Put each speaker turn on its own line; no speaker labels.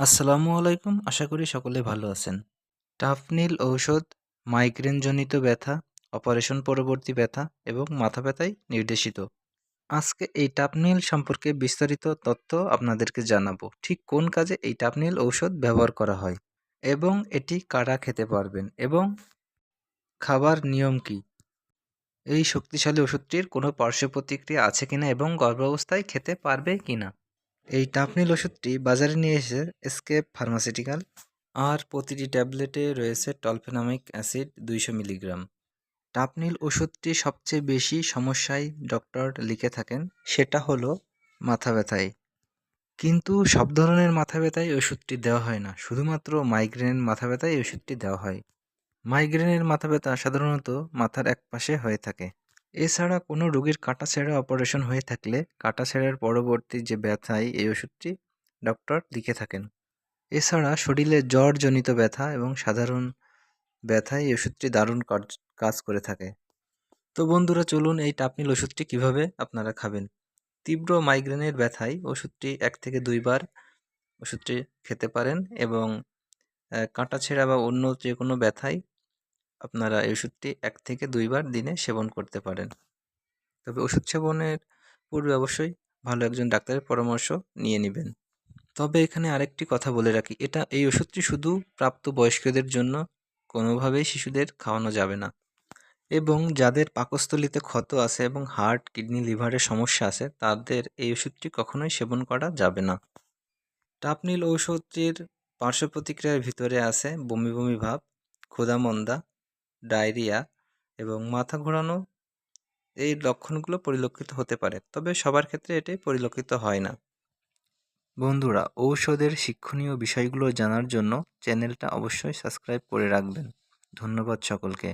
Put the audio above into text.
আসসালামু আলাইকুম, আশা করি সকলে ভালো আছেন। টাফনিল ঔষধ, মাইগ্রেনজনিত ব্যথা, অপারেশন পরবর্তী ব্যথা এবং মাথা ব্যথায় নির্দেশিত। আজকে এই টাপনিল সম্পর্কে বিস্তারিত তথ্য আপনাদেরকে জানাব, ঠিক কোন কাজে এই টাপনিল ঔষধ ব্যবহার করা হয় এবং এটি কারা খেতে পারবেন এবং খাবার নিয়ম কি? এই শক্তিশালী ওষুধটির কোনো পার্শ্ব প্রতিক্রিয়া আছে কিনা এবং গর্ভাবস্থায় খেতে পারবে কিনা? এই টাপনিল ওষুধটি বাজারে নিয়ে এসেছে এসকেপ ফার্মাসিউটিক্যাল আর প্রতিটি ট্যাবলেটে রয়েছে টলফেনামিক অ্যাসিড দুইশো মিলিগ্রাম। টাপনিল ওষুধটি সবচেয়ে বেশি সমস্যায় ডক্টর লিখে থাকেন সেটা হলো মাথা ব্যথায়। কিন্তু সব ধরনের মাথা ব্যথায় ওষুধটি দেওয়া হয় না, শুধুমাত্র মাইগ্রেনের মাথা ব্যথায় ওষুধটি দেওয়া হয়। মাইগ্রেনের মাথা ব্যথা সাধারণত মাথার এক পাশে হয়ে থাকে। এছাড়া কোনো রোগীর কাটা ছেঁড়া অপারেশন হয়ে থাকলে কাটা ছেঁড়ার পরবর্তী যে ব্যথায় এই ওষুধটি ডক্টর লিখে থাকেন। এছাড়া শরীরে জ্বরজনিত ব্যথা এবং সাধারণ ব্যথায় এই ওষুধটি দারুণ কাজ করে থাকে। তো বন্ধুরা, চলুন এই টাপনিল ওষুধটি কীভাবে আপনারা খাবেন? তীব্র মাইগ্রেনের ব্যথায় ওষুধটি এক থেকে দুইবার ওষুধটি খেতে পারেন এবং কাঁটা ছেঁড়া বা অন্য যে কোনো ব্যথায় আপনারা এই ওষুধটি এক থেকে দুইবার দিনে সেবন করতে পারেন। তবে ওষুধ সেবনের পূর্বে অবশ্যই ভালো একজন ডাক্তারের পরামর্শ নিয়ে নেবেন। তবে এখানে আরেকটি কথা বলে রাখি, এটা এই ওষুধটি শুধু প্রাপ্ত বয়স্কদের জন্য কোনোভাবেই শিশুদের খাওয়ানো যাবে না। এবং যাদের পাকস্থলিতে ক্ষত আছে এবং হার্ট, কিডনি লিভারের সমস্যা আছে, তাদের এই ওষুধটি কখনোই সেবন করা যাবে না। টাপনিল ঔষধটির পার্শ্ব প্রতিক্রিয়ার ভিতরে আছে বমি বমি ভাব, ক্ষুধামন্দা ডায়রিয়া এবং মাথা ঘোরানো এই লক্ষণগুলো পরিলক্ষিত হতে পারে। তবে সবার ক্ষেত্রে এটি পরিলক্ষিত হয় না। বন্ধুরা, ঔষধের শিক্ষণীয় বিষয়গুলো জানার জন্য চ্যানেলটা অবশ্যই সাবস্ক্রাইব করে রাখবেন। ধন্যবাদ সকলকে।